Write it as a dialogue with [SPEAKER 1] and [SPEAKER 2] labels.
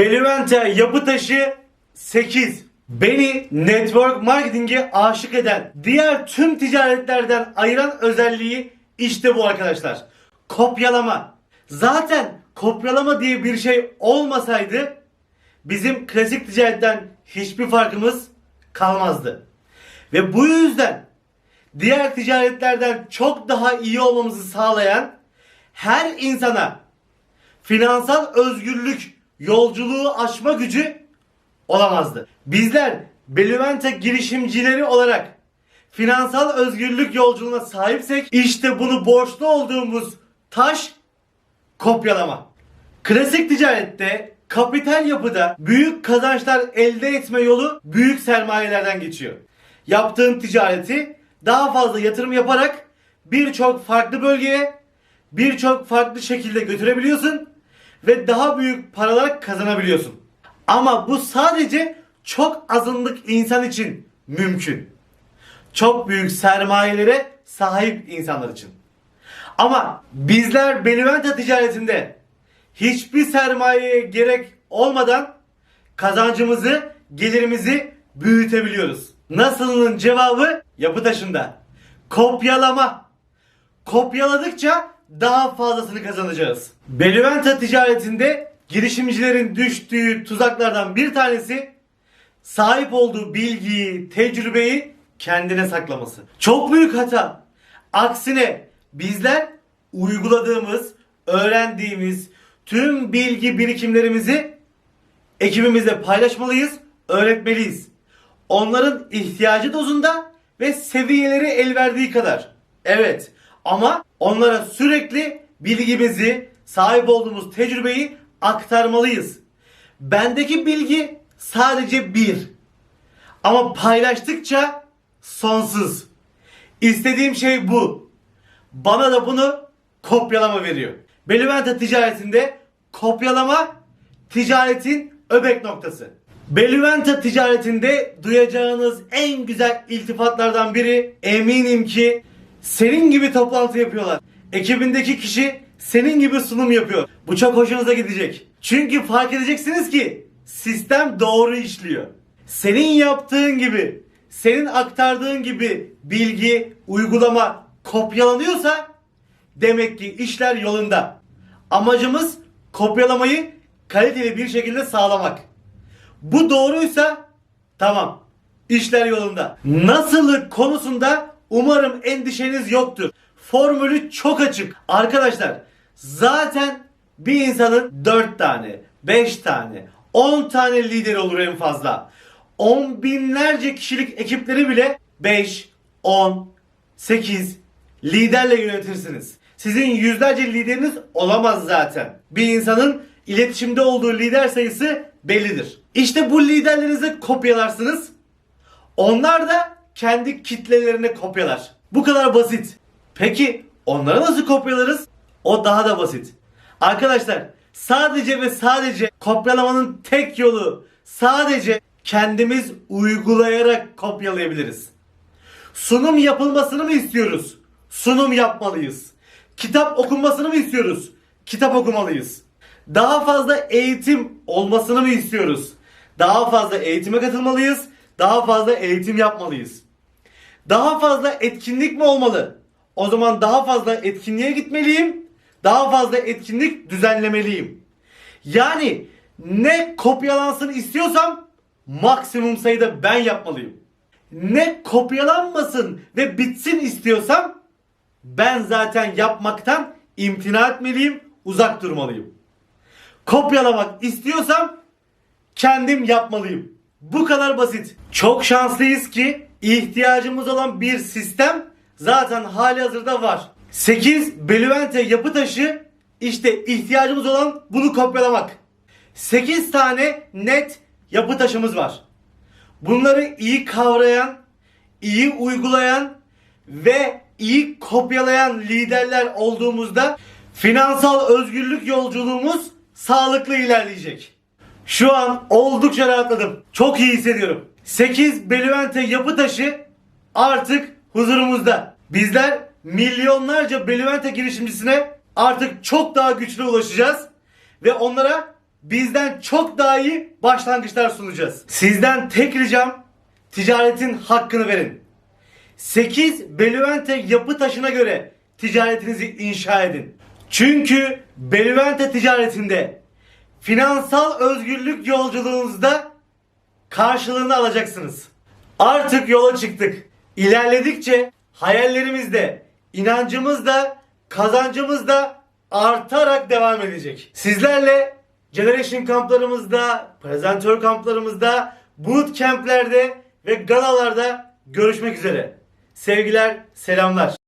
[SPEAKER 1] Belivente yapı taşı 8. Beni network marketing'e aşık eden, diğer tüm ticaretlerden ayıran özelliği işte bu arkadaşlar. Kopyalama. Zaten kopyalama diye bir şey olmasaydı bizim klasik ticaretten hiçbir farkımız kalmazdı. Ve bu yüzden diğer ticaretlerden çok daha iyi olmamızı sağlayan her insana finansal özgürlük yolculuğu aşma gücü olamazdı. Bizler Belümente girişimcileri olarak finansal özgürlük yolculuğuna sahipsek işte bunu borçlu olduğumuz taş kopyalama. Klasik ticarette kapital yapıda büyük kazançlar elde etme yolu büyük sermayelerden geçiyor. Yaptığın ticareti daha fazla yatırım yaparak birçok farklı bölgeye birçok farklı şekilde götürebiliyorsun ve daha büyük paralar kazanabiliyorsun. Ama bu sadece çok azınlık insan için mümkün. Çok büyük sermayelere sahip insanlar için. Ama bizler Benevente ticaretinde hiçbir sermayeye gerek olmadan kazancımızı, gelirimizi büyütebiliyoruz. Nasılının cevabı yapı taşında. Kopyalama. Kopyaladıkça daha fazlasını kazanacağız. Benevente ticaretinde girişimcilerin düştüğü tuzaklardan bir tanesi sahip olduğu bilgiyi, tecrübeyi kendine saklaması. Çok büyük hata. Aksine bizler uyguladığımız, öğrendiğimiz tüm bilgi birikimlerimizi ekibimizle paylaşmalıyız, öğretmeliyiz. Onların ihtiyacı dozunda ve seviyeleri el verdiği kadar. Evet ama onlara sürekli bilgimizi, sahip olduğumuz tecrübeyi aktarmalıyız. Bendeki bilgi sadece bir. Ama paylaştıkça sonsuz. İstediğim şey bu. Bana da bunu kopyalama veriyor. Belivente ticaretinde kopyalama ticaretin öbek noktası. Belivente ticaretinde duyacağınız en güzel iltifatlardan biri eminim ki senin gibi toplantı yapıyorlar. Ekibindeki kişi senin gibi sunum yapıyor. Bu çok hoşunuza gidecek. Çünkü fark edeceksiniz ki sistem doğru işliyor. Senin yaptığın gibi, senin aktardığın gibi bilgi, uygulama kopyalanıyorsa demek ki işler yolunda. Amacımız kopyalamayı kaliteli bir şekilde sağlamak. Bu doğruysa tamam. işler yolunda. Nasıllık konusunda umarım endişeniz yoktur. Formülü çok açık. Arkadaşlar zaten bir insanın 4 tane, 5 tane, 10 tane lideri olur en fazla. On binlerce kişilik ekipleri bile 5, 10, 8 liderle yönetirsiniz. Sizin yüzlerce lideriniz olamaz zaten. Bir insanın iletişimde olduğu lider sayısı bellidir. İşte bu liderlerinizi kopyalarsınız. Onlar da kendi kitlelerine kopyalar. Bu kadar basit. Peki onları nasıl kopyalarız? O daha da basit. Arkadaşlar sadece ve sadece kopyalamanın tek yolu sadece kendimiz uygulayarak kopyalayabiliriz. Sunum yapılmasını mı istiyoruz? Sunum yapmalıyız. Kitap okunmasını mı istiyoruz? Kitap okumalıyız. Daha fazla eğitim olmasını mı istiyoruz? Daha fazla eğitime katılmalıyız. Daha fazla eğitim yapmalıyız. Daha fazla etkinlik mi olmalı? O zaman daha fazla etkinliğe gitmeliyim. Daha fazla etkinlik düzenlemeliyim. Yani ne kopyalansın istiyorsam maksimum sayıda ben yapmalıyım. Ne kopyalanmasın ve bitsin istiyorsam ben zaten yapmaktan imtina etmeliyim, uzak durmalıyım. Kopyalamak istiyorsam kendim yapmalıyım. Bu kadar basit. Çok şanslıyız ki ihtiyacımız olan bir sistem zaten hali hazırda var. 8 Belüvente yapı taşı işte ihtiyacımız olan bunu kopyalamak. 8 tane net yapı taşımız var. Bunları iyi kavrayan, iyi uygulayan ve iyi kopyalayan liderler olduğumuzda finansal özgürlük yolculuğumuz sağlıklı ilerleyecek. Şu an oldukça rahatladım. Çok iyi hissediyorum. 8 Belüvente yapı taşı artık huzurumuzda. Bizler milyonlarca Belüvente girişimcisine artık çok daha güçlü ulaşacağız. Ve onlara bizden çok daha iyi başlangıçlar sunacağız. Sizden tek ricam ticaretin hakkını verin. 8 Belüvente yapı taşına göre ticaretinizi inşa edin. Çünkü Belüvente ticaretinde finansal özgürlük yolculuğunuzda karşılığını alacaksınız. Artık yola çıktık. İlerledikçe hayallerimiz de, inancımız da, kazancımız da artarak devam edecek. Sizlerle Generation kamplarımızda, prezentör kamplarımızda, bootcamp'lerde ve galalarda görüşmek üzere. Sevgiler, selamlar.